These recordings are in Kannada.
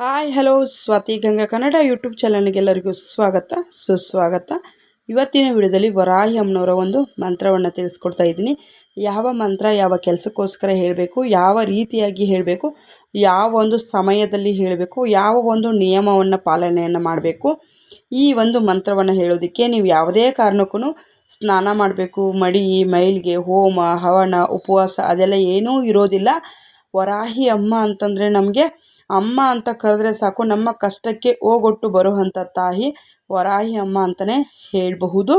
Hi, hello, Swathi Ganga Kannada YouTube ಚಾನಲ್ಗೆಲ್ಲರಿಗೂ ಸ್ವಾಗತ, ಸುಸ್ವಾಗತ. ಇವತ್ತಿನ ವಿಡಿಯೋದಲ್ಲಿ ವರಾಹಿ ಅಮ್ಮನವರ ಒಂದು ಮಂತ್ರವನ್ನು ತಿಳಿಸ್ಕೊಡ್ತಾ ಇದ್ದೀನಿ. ಯಾವ ಮಂತ್ರ ಯಾವ ಕೆಲಸಕ್ಕೋಸ್ಕರ ಹೇಳಬೇಕು, ಯಾವ ರೀತಿಯಾಗಿ ಹೇಳಬೇಕು, ಯಾವ ಒಂದು ಸಮಯದಲ್ಲಿ ಹೇಳಬೇಕು, ಯಾವ ಒಂದು ನಿಯಮವನ್ನು ಪಾಲನೆಯನ್ನು ಮಾಡಬೇಕು, ಈ ಒಂದು ಮಂತ್ರವನ್ನು ಹೇಳೋದಕ್ಕೆ ನೀವು ಯಾವುದೇ ಕಾರಣಕ್ಕೂ ಸ್ನಾನ ಮಾಡಬೇಕು. ಮಡಿ, ಮೈಲಿಗೆ, ಹೋಮ, ಹವನ, ಉಪವಾಸ ಅದೆಲ್ಲ ಏನೂ ಇರೋದಿಲ್ಲ. ವರಾಹಿ ಅಮ್ಮ ಅಂತಂದರೆ ನಮಗೆ ಅಮ್ಮ ಅಂತ ಕರೆದ್ರೆ ಸಾಕು, ನಮ್ಮ ಕಷ್ಟಕ್ಕೆ ಓಗೊಟ್ಟು ಬರುವಂಥ ತಾಯಿ ವರಾಹಿ ಅಮ್ಮ ಅಂತಲೇ ಹೇಳಬಹುದು.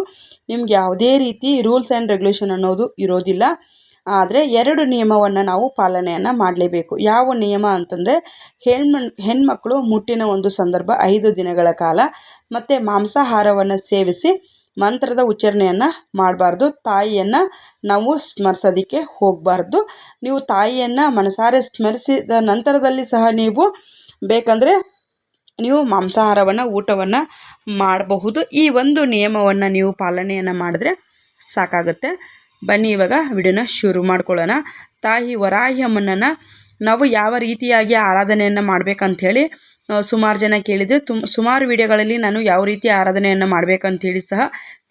ನಿಮ್ಗೆ ಯಾವುದೇ ರೀತಿ ರೂಲ್ಸ್ ಆ್ಯಂಡ್ ರೆಗ್ಯುಲೇಷನ್ ಅನ್ನೋದು ಇರೋದಿಲ್ಲ. ಆದರೆ ಎರಡು ನಿಯಮವನ್ನು ನಾವು ಪಾಲನೆಯನ್ನು ಮಾಡಲೇಬೇಕು. ಯಾವ ನಿಯಮ ಅಂತಂದರೆ ಹೆಣ್ಮಣ್ ಹೆಣ್ಮಕ್ಳು ಮುಟ್ಟಿನ ಒಂದು ಸಂದರ್ಭ ಐದು ದಿನಗಳ ಕಾಲ, ಮತ್ತು ಮಾಂಸಾಹಾರವನ್ನು ಸೇವಿಸಿ ಮಂತ್ರದ ಉಚ್ಚಾರಣೆಯನ್ನು ಮಾಡಬಾರ್ದು. ತಾಯಿಯನ್ನು ನಾವು ಸ್ಮರಿಸೋದಕ್ಕೆ ಹೋಗಬಾರ್ದು. ನೀವು ತಾಯಿಯನ್ನು ಮನಸಾರೆ ಸ್ಮರಿಸಿದ ನಂತರದಲ್ಲಿ ಸಹ ನೀವು ಬೇಕಂದರೆ ನೀವು ಮಾಂಸಾಹಾರವನ್ನು, ಊಟವನ್ನು ಮಾಡಬಹುದು. ಈ ಒಂದು ನಿಯಮವನ್ನು ನೀವು ಪಾಲನೆಯನ್ನು ಮಾಡಿದ್ರೆ ಸಾಕಾಗುತ್ತೆ. ಬನ್ನಿ ಇವಾಗ ವಿಡಿಯೋನ ಶುರು ಮಾಡ್ಕೊಳ್ಳೋಣ. ತಾಯಿ ವರಾಹಿ ಅಮ್ಮನನ್ನು ನಾವು ಯಾವ ರೀತಿಯಾಗಿ ಆರಾಧನೆಯನ್ನು ಮಾಡಬೇಕಂಥೇಳಿ ಸುಮಾರು ಜನ ಕೇಳಿದರೆ ತುಮ್, ಸುಮಾರು ವಿಡಿಯೋಗಳಲ್ಲಿ ನಾನು ಯಾವ ರೀತಿ ಆರಾಧನೆಯನ್ನು ಮಾಡಬೇಕಂಥೇಳಿ ಸಹ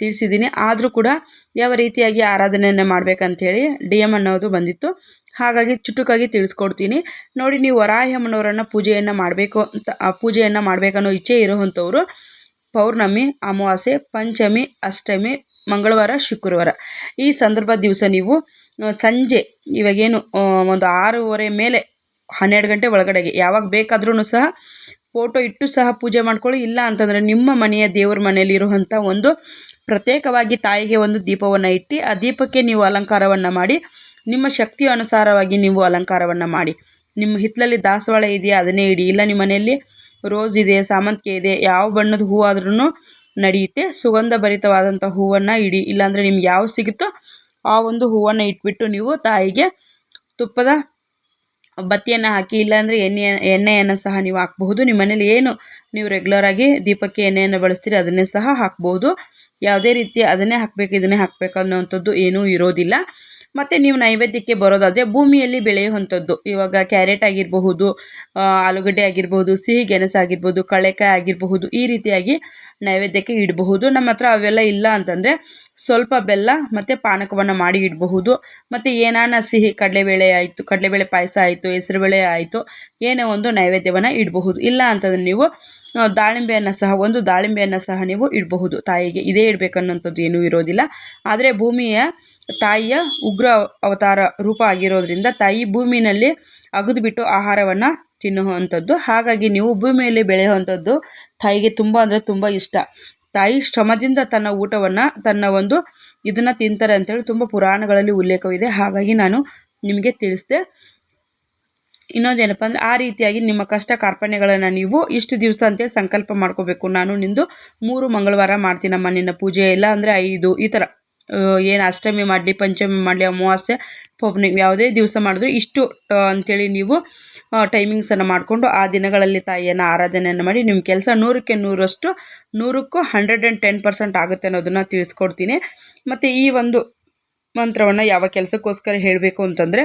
ತಿಳಿಸಿದ್ದೀನಿ. ಆದರೂ ಕೂಡ ಯಾವ ರೀತಿಯಾಗಿ ಆರಾಧನೆಯನ್ನು ಮಾಡಬೇಕಂಥೇಳಿ ಡಿ ಎಂ ಅನ್ನೋದು ಬಂದಿತ್ತು. ಹಾಗಾಗಿ ಚುಟುಕಾಗಿ ತಿಳಿಸ್ಕೊಡ್ತೀನಿ. ನೋಡಿ, ನೀವು ವರಾಯಮ್ಮನವರನ್ನು ಪೂಜೆಯನ್ನು ಮಾಡಬೇಕು ಅಂತ ಪೂಜೆಯನ್ನು ಮಾಡಬೇಕನ್ನೋ ಇಚ್ಛೆ ಇರುವಂಥವ್ರು ಪೌರ್ಣಮಿ, ಅಮಾವಾಸ್ಯೆ, ಪಂಚಮಿ, ಅಷ್ಟಮಿ, ಮಂಗಳವಾರ, ಶುಕ್ರವಾರ. ಈ ಸಂದರ್ಭ ದಿವಸ ನೀವು ಸಂಜೆ. ಇವಾಗೇನು ಒಂದು ಆರೂವರೆ ಮೇಲೆ, ಹನ್ನೆರಡು ಗಂಟೆ ಒಳಗಡೆಗೆ. ಯಾವಾಗ ಬೇಕಾದ್ರೂ ಸಹ ಫೋಟೋ ಇಟ್ಟು ಸಹ ಪೂಜೆ ಮಾಡ್ಕೊಳ್ಳಿ. ಇಲ್ಲ ಅಂತಂದರೆ ನಿಮ್ಮ ಮನೆಯ ದೇವ್ರ ಮನೆಯಲ್ಲಿರುವಂಥ ಒಂದು ಪ್ರತ್ಯೇಕವಾಗಿ ತಾಯಿಗೆ ಒಂದು ದೀಪವನ್ನು ಇಟ್ಟು ಆ ದೀಪಕ್ಕೆ ನೀವು ಅಲಂಕಾರವನ್ನು ಮಾಡಿ, ನಿಮ್ಮ ಶಕ್ತಿಯ ಅನುಸಾರವಾಗಿ ನೀವು ಅಲಂಕಾರವನ್ನು ಮಾಡಿ. ನಿಮ್ಮ ಹಿತ್ತಲಲ್ಲಿ ದಾಸವಾಳ ಇದೆಯಾ, ಅದನ್ನೇ ಇಡಿ. ಇಲ್ಲ ನಿಮ್ಮ ಮನೆಯಲ್ಲಿ ರೋಸ್ ಇದೆ, ಸಾಮಂತಿಗೆ ಇದೆ, ಯಾವ ಬಣ್ಣದ ಹೂವಾದ್ರೂ ನಡೆಯುತ್ತೆ ಸುಗಂಧ ಭರಿತವಾದಂಥ ಹೂವನ್ನು ಇಡಿ. ಇಲ್ಲಾಂದರೆ ನಿಮ್ಗೆ ಯಾವ ಸಿಗುತ್ತೋ ಆ ಒಂದು ಹೂವನ್ನು ಇಟ್ಬಿಟ್ಟು ನೀವು ತಾಯಿಗೆ ತುಪ್ಪದ ಬತ್ತಿಯನ್ನು ಹಾಕಿ, ಇಲ್ಲಾಂದರೆ ಎಣ್ಣೆ, ಎಣ್ಣೆಯನ್ನು ಸಹ ನೀವು ಹಾಕ್ಬಹುದು. ನಿಮ್ಮ ಮನೇಲಿ ಏನು ನೀವು ರೆಗ್ಯುಲರಾಗಿ ದೀಪಕ್ಕೆ ಎಣ್ಣೆಯನ್ನು ಬಳಸ್ತೀರಿ ಅದನ್ನೇ ಸಹ ಹಾಕ್ಬೋದು ಯಾವುದೇ ರೀತಿ ಅದನ್ನೇ ಹಾಕಬೇಕು, ಇದನ್ನೇ ಹಾಕಬೇಕು ಅನ್ನೋವಂಥದ್ದು ಏನೂ ಇರೋದಿಲ್ಲ. ಮತ್ತು ನೀವು ನೈವೇದ್ಯಕ್ಕೆ ಬರೋದಾದರೆ ಭೂಮಿಯಲ್ಲಿ ಬೆಳೆಯುವಂಥದ್ದು. ಇವಾಗ ಕ್ಯಾರೆಟ್ ಆಗಿರಬಹುದು ಆಲೂಗಡ್ಡೆ ಆಗಿರ್ಬೋದು ಸಿಹಿ ಗೆಣಸು ಆಗಿರ್ಬೋದು ಕಳೆಕಾಯಿ ಆಗಿರಬಹುದು, ಈ ರೀತಿಯಾಗಿ ನೈವೇದ್ಯಕ್ಕೆ ಇಡಬಹುದು. ನಮ್ಮ ಹತ್ರ ಅವೆಲ್ಲ ಇಲ್ಲ ಅಂತಂದರೆ ಸ್ವಲ್ಪ ಬೆಲ್ಲ ಮತ್ತು ಪಾನಕವನ್ನು ಮಾಡಿ ಇಡಬಹುದು. ಮತ್ತು ಏನಾನ ಸಿಹಿ, ಕಡಲೆಬೇಳೆ ಆಯಿತು, ಕಡಲೆಬೇಳೆ ಪಾಯಸ ಆಯಿತು, ಹೆಸರುಬೇಳೆ ಆಯಿತು, ಏನೇ ಒಂದು ನೈವೇದ್ಯವನ್ನು ಇಡಬಹುದು. ಇಲ್ಲ ಅಂತಂದರೆ ನೀವು ದಾಳಿಂಬೆಯನ್ನು ಸಹ, ಒಂದು ದಾಳಿಂಬೆಯನ್ನು ಸಹ ನೀವು ಇಡಬಹುದು. ತಾಯಿಗೆ ಇದೇ ಇಡಬೇಕನ್ನೋಂಥದ್ದು ಏನೂ ಇರೋದಿಲ್ಲ. ಆದರೆ ಭೂಮಿಯ ತಾಯಿಯ ಉಗ್ರ ಅವತಾರ ರೂಪ ಆಗಿರೋದ್ರಿಂದ ತಾಯಿ ಭೂಮಿನಲ್ಲಿ ಅಗದುಬಿಟ್ಟು ಆಹಾರವನ್ನು ತಿನ್ನುವಂಥದ್ದು. ಹಾಗಾಗಿ ನೀವು ಭೂಮಿಯಲ್ಲಿ ಬೆಳೆಯುವಂಥದ್ದು ತಾಯಿಗೆ ತುಂಬ ಅಂದರೆ ತುಂಬ ಇಷ್ಟ. ತಾಯಿ ಶ್ರಮದಿಂದ ತನ್ನ ಊಟವನ್ನು, ತನ್ನ ಒಂದು ಇದನ್ನು ತಿಂತಾರೆ ಅಂತೇಳಿ ತುಂಬ ಪುರಾಣಗಳಲ್ಲಿ ಉಲ್ಲೇಖವಿದೆ. ಹಾಗಾಗಿ ನಾನು ನಿಮಗೆ ತಿಳಿಸಿದೆ. ಇನ್ನೊಂದೇನಪ್ಪ ಅಂದರೆ ಆ ರೀತಿಯಾಗಿ ನಿಮ್ಮ ಕಷ್ಟ ಕಾರ್ಪಣ್ಯಗಳನ್ನು ನೀವು ಇಷ್ಟು ದಿವಸ ಅಂತೇಳಿ ಸಂಕಲ್ಪ ಮಾಡ್ಕೋಬೇಕು. ನಾನು ನಿಂದು ಮೂರು ಮಂಗಳವಾರ ಮಾಡ್ತೀನಮ್ಮ ನಿನ್ನ ಪೂಜೆ ಇಲ್ಲ ಅಂದರೆ ಐದು ಈ ಥರ ಏನು ಅಷ್ಟಮಿ ಮಾಡಲಿ, ಪಂಚಮಿ ಮಾಡಲಿ, ಅಮಾವಾಸ್ಯೆ ಪೌರ್ಣಿಮೆ ಯಾವುದೇ ದಿವಸ ಮಾಡಿದ್ರು ಇಷ್ಟು ಅಂಥೇಳಿ ನೀವು ಟೈಮಿಂಗ್ಸನ್ನು ಮಾಡಿಕೊಂಡು ಆ ದಿನಗಳಲ್ಲಿ ತಾಯಿಯನ್ನು ಆರಾಧನೆಯನ್ನು ಮಾಡಿ ನಿಮ್ಮ ಕೆಲಸ ನೂರಕ್ಕೆ ನೂರಷ್ಟು, ನೂರಕ್ಕೂ ಹಂಡ್ರೆಡ್ ಆ್ಯಂಡ್ ಟೆನ್ ಪರ್ಸೆಂಟ್ ಆಗುತ್ತೆ ಅನ್ನೋದನ್ನು ತಿಳಿಸ್ಕೊಡ್ತೀನಿ. ಮತ್ತು ಈ ಒಂದು ಮಂತ್ರವನ್ನು ಯಾವ ಕೆಲಸಕ್ಕೋಸ್ಕರ ಹೇಳಬೇಕು ಅಂತಂದರೆ,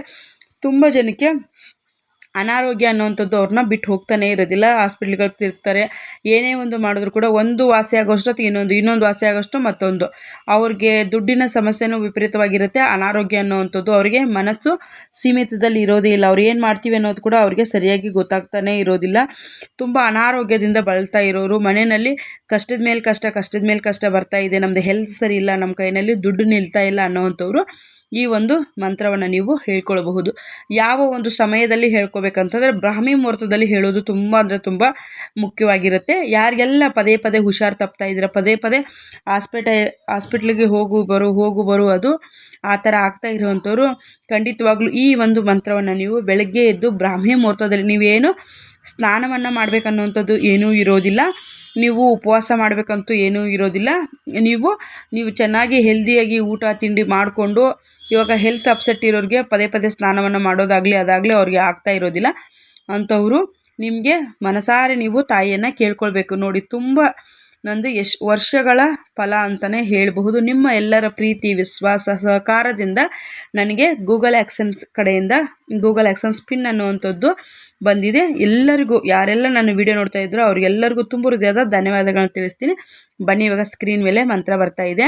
ತುಂಬ ಜನಕ್ಕೆ ಅನಾರೋಗ್ಯ ಅನ್ನುವಂಥದ್ದು ಅವ್ರನ್ನ ಬಿಟ್ಟು ಹೋಗ್ತಾನೆ ಇರೋದಿಲ್ಲ. ಹಾಸ್ಪಿಟ್ಲ್ಗಳಿಗೆ ತಿರುಗ್ತಾರೆ. ಏನೇ ಒಂದು ಮಾಡಿದ್ರು ಕೂಡ ಒಂದು ವಾಸಿ ಆಗೋಷ್ಟೊತ್ತಿಗೆ ಇನ್ನೊಂದು ಇನ್ನೊಂದು ವಾಸಿ ಆಗೋಷ್ಟು ಮತ್ತೊಂದು. ಅವ್ರಿಗೆ ದುಡ್ಡಿನ ಸಮಸ್ಯೆನೂ ವಿಪರೀತವಾಗಿರುತ್ತೆ. ಅನಾರೋಗ್ಯ ಅನ್ನುವಂಥದ್ದು ಅವರಿಗೆ ಮನಸ್ಸು ಸೀಮಿತದಲ್ಲಿ ಇರೋದೇ ಇಲ್ಲ. ಅವ್ರು ಏನು ಮಾಡ್ತೀವಿ ಅನ್ನೋದು ಕೂಡ ಅವ್ರಿಗೆ ಸರಿಯಾಗಿ ಗೊತ್ತಾಗ್ತಾನೆ ಇರೋದಿಲ್ಲ. ತುಂಬ ಅನಾರೋಗ್ಯದಿಂದ ಬಳಲ್ತಾ ಇರೋರು. ಮನೆಯಲ್ಲಿ ಕಷ್ಟದ ಮೇಲೆ ಕಷ್ಟ, ಕಷ್ಟದ ಮೇಲೆ ಕಷ್ಟ ಬರ್ತಾ ಇದೆ. ನಮ್ಮದು ಹೆಲ್ತ್ ಸರಿ ಇಲ್ಲ. ನಮ್ಮ ಕೈಯಲ್ಲಿ ದುಡ್ಡು ನಿಲ್ತಾ ಇಲ್ಲ ಅನ್ನೋವಂಥವ್ರು ಈ ಒಂದು ಮಂತ್ರವನ್ನು ನೀವು ಹೇಳ್ಕೊಳ್ಬಹುದು. ಯಾವ ಒಂದು ಸಮಯದಲ್ಲಿ ಹೇಳ್ಕೊಬೇಕಂತಂದರೆ ಬ್ರಾಹ್ಮಿ ಮುಹೂರ್ತದಲ್ಲಿ ಹೇಳೋದು ತುಂಬ ಅಂದರೆ ತುಂಬ ಮುಖ್ಯವಾಗಿರುತ್ತೆ. ಯಾರಿಗೆಲ್ಲ ಪದೇ ಪದೇ ಹುಷಾರು ತಪ್ತಾ ಇದ್ದೀರ, ಪದೇ ಪದೇ ಹಾಸ್ಪಿಟ ಹಾಸ್ಪಿಟ್ಲಿಗೆ ಹೋಗು ಬರು ಹೋಗು ಬರು ಅದು ಆ ಥರ ಆಗ್ತಾ ಇರುವಂಥವ್ರು ಖಂಡಿತವಾಗ್ಲೂ ಈ ಒಂದು ಮಂತ್ರವನ್ನು ನೀವು ಬೆಳಗ್ಗೆ ಎದ್ದು ಬ್ರಾಹ್ಮಿ ಮುಹೂರ್ತದಲ್ಲಿ ನೀವೇನು ಸ್ನಾನವನ್ನು ಮಾಡಬೇಕನ್ನುವಂಥದ್ದು ಏನೂ ಇರೋದಿಲ್ಲ. ನೀವು ಉಪವಾಸ ಮಾಡಬೇಕಂತೂ ಏನೂ ಇರೋದಿಲ್ಲ. ನೀವು ನೀವು ಚೆನ್ನಾಗಿ ಹೆಲ್ದಿಯಾಗಿ ಊಟ, ತಿಂಡಿ ಮಾಡಿಕೊಂಡು, ಇವಾಗ ಹೆಲ್ತ್ ಅಪ್ಸೆಟ್ ಇರೋರಿಗೆ ಪದೇ ಪದೇ ಸ್ನಾನವನ್ನು ಮಾಡೋದಾಗಲಿ, ಅದಾಗಲಿ ಅವ್ರಿಗೆ ಆಗ್ತಾ ಇರೋದಿಲ್ಲ. ಅಂಥವರು ನಿಮಗೆ ಮನಸಾರೆ ನೀವು ತಾಯಿಯನ್ನು ಕೇಳ್ಕೊಳ್ಬೇಕು. ನೋಡಿ, ತುಂಬ ನಂದು ಎಷ್ಟು ವರ್ಷಗಳ ಫಲ ಅಂತಲೇ ಹೇಳಬಹುದು. ನಿಮ್ಮ ಎಲ್ಲರ ಪ್ರೀತಿ, ವಿಶ್ವಾಸ, ಸಹಕಾರದಿಂದ ನನಗೆ ಗೂಗಲ್ ಆ್ಯಕ್ಸೆನ್ಸ್ ಕಡೆಯಿಂದ ಗೂಗಲ್ ಆ್ಯಕ್ಸೆನ್ಸ್ ಪಿನ್ ಅನ್ನುವಂಥದ್ದು ಬಂದಿದೆ. ಎಲ್ಲರಿಗೂ, ಯಾರೆಲ್ಲ ನಾನು ವಿಡಿಯೋ ನೋಡ್ತಾ ಇದ್ರು ಅವ್ರಿಗೆಲ್ಲರಿಗೂ ತುಂಬ ಹೃದಯದ ಧನ್ಯವಾದಗಳನ್ನು ತಿಳಿಸ್ತೀನಿ. ಬನ್ನಿ, ಇವಾಗ ಸ್ಕ್ರೀನ್ ಮೇಲೆ ಮಂತ್ರ ಬರ್ತಾ ಇದೆ.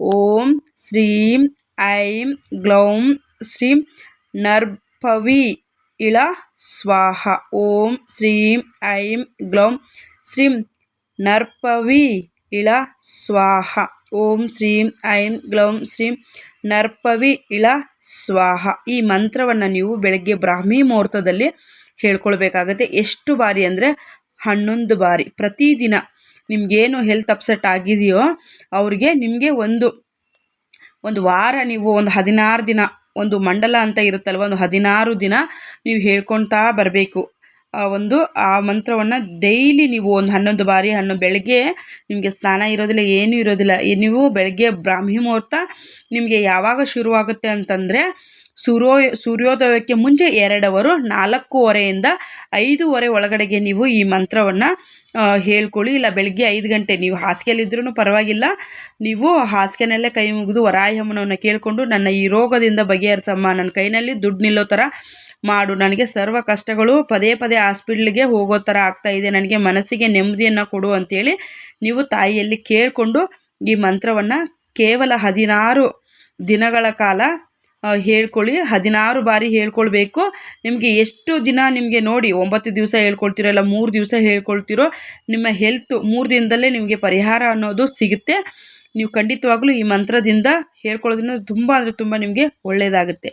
ಓಂ ಶ್ರೀಂ ಐಂ ಗ್ಲೌಂ ಶ್ರೀಂ ನರ್ಭವಿ ಇಳ ಸ್ವಾಹ. ಓಂ ಶ್ರೀಂ ಐಂ ಗ್ಲೌಂ ಶ್ರೀಂ ನರ್ಪವಿ ಇಳ ಸ್ವಾಹ. ಓಂ ಶ್ರೀಂ, ಐಂ, ಗ್ಲೌಂ, ಶ್ರೀಂ, ನರ್ಪವಿ ಇಳ ಸ್ವಾಹ. ಈ ಮಂತ್ರವನ್ನು ನೀವು ಬೆಳಗ್ಗೆ ಬ್ರಾಹ್ಮಿ ಮುಹೂರ್ತದಲ್ಲಿ ಹೇಳ್ಕೊಳ್ಬೇಕಾಗತ್ತೆ. ಎಷ್ಟು ಬಾರಿ ಅಂದರೆ ಹನ್ನೊಂದು ಬಾರಿ. ಪ್ರತಿದಿನ ನಿಮಗೇನು ಹೆಲ್ತ್ ಅಪ್ಸೆಟ್ ಆಗಿದೆಯೋ ಅವ್ರಿಗೆ ನಿಮಗೆ ಒಂದು ಒಂದು ವಾರ ನೀವು ಒಂದು ಹದಿನಾರು ದಿನ, ಒಂದು ಮಂಡಲ ಅಂತ ಇರುತ್ತಲ್ವ, ಒಂದು ಹದಿನಾರು ದಿನ ನೀವು ಹೇಳ್ಕೊಳ್ತಾ ಬರಬೇಕು. ಒಂದು, ಆ ಮಂತ್ರವನ್ನು ಡೈಲಿ ನೀವು ಒಂದು ಹನ್ನೊಂದು ಬಾರಿ ಹಣ್ಣು ಬೆಳಗ್ಗೆ ನಿಮಗೆ ಸ್ನಾನ ಇರೋದಿಲ್ಲ, ಏನೂ ಇರೋದಿಲ್ಲ. ನೀವು ಬೆಳಗ್ಗೆ ಬ್ರಾಹ್ಮಿ ಮುಹೂರ್ತ ನಿಮಗೆ ಯಾವಾಗ ಶುರುವಾಗುತ್ತೆ ಅಂತಂದರೆ ಸೂರ್ಯೋ ಸೂರ್ಯೋದಯಕ್ಕೆ ಮುಂಚೆ ಎರಡವರು, ನಾಲ್ಕೂವರೆಯಿಂದ ಐದೂವರೆ ಒಳಗಡೆಗೆ ನೀವು ಈ ಮಂತ್ರವನ್ನು ಹೇಳ್ಕೊಳ್ಳಿ. ಇಲ್ಲ ಬೆಳಗ್ಗೆ ಐದು ಗಂಟೆ. ನೀವು ಹಾಸಿಗೆಯಲ್ಲಿದ್ರೂ ಪರವಾಗಿಲ್ಲ. ನೀವು ಹಾಸಿಗೆನಲ್ಲೇ ಕೈ ಮುಗಿದು ವರಾಯಮ್ಮನವನ್ನು ಕೇಳಿಕೊಂಡು, ನನ್ನ ಈ ರೋಗದಿಂದ ಬಗೆಹರಿಸಮ್ಮ, ನನ್ನ ಕೈನಲ್ಲಿ ದುಡ್ಡು ನಿಲ್ಲೋ ಥರ ಮಾಡು. ನನಗೆ ಸರ್ವ ಕಷ್ಟಗಳು ಪದೇ ಪದೇ ಹಾಸ್ಪಿಟ್ಲಿಗೆ ಹೋಗೋ ಥರ ಆಗ್ತಾಯಿದೆ ನನಗೆ ಮನಸ್ಸಿಗೆ ನೆಮ್ಮದಿಯನ್ನು ಕೊಡು ಅಂತೇಳಿ ನೀವು ತಾಯಿಯಲ್ಲಿ ಕೇಳಿಕೊಂಡು ಈ ಮಂತ್ರವನ್ನು ಕೇವಲ ಹದಿನಾರು ದಿನಗಳ ಕಾಲ ಹೇಳ್ಕೊಳ್ಳಿ. ಹದಿನಾರು ಬಾರಿ ಹೇಳ್ಕೊಳ್ಬೇಕು. ನಿಮಗೆ ಎಷ್ಟು ದಿನ ನಿಮಗೆ ನೋಡಿ, ಒಂಬತ್ತು ದಿವಸ ಹೇಳ್ಕೊಳ್ತಿರೋ ಇಲ್ಲ, ಮೂರು ದಿವಸ ಹೇಳ್ಕೊಳ್ತಿರೋ ನಿಮ್ಮ ಹೆಲ್ತ್ ಮೂರು ದಿನದಲ್ಲೇ ನಿಮಗೆ ಪರಿಹಾರ ಅನ್ನೋದು ಸಿಗುತ್ತೆ. ನೀವು ಖಂಡಿತವಾಗ್ಲೂ ಈ ಮಂತ್ರದಿಂದ ಹೇಳ್ಕೊಳ್ಳೋದ್ರಿಂದ ತುಂಬ ಅಂದರೆ ತುಂಬ ನಿಮಗೆ ಒಳ್ಳೆಯದಾಗುತ್ತೆ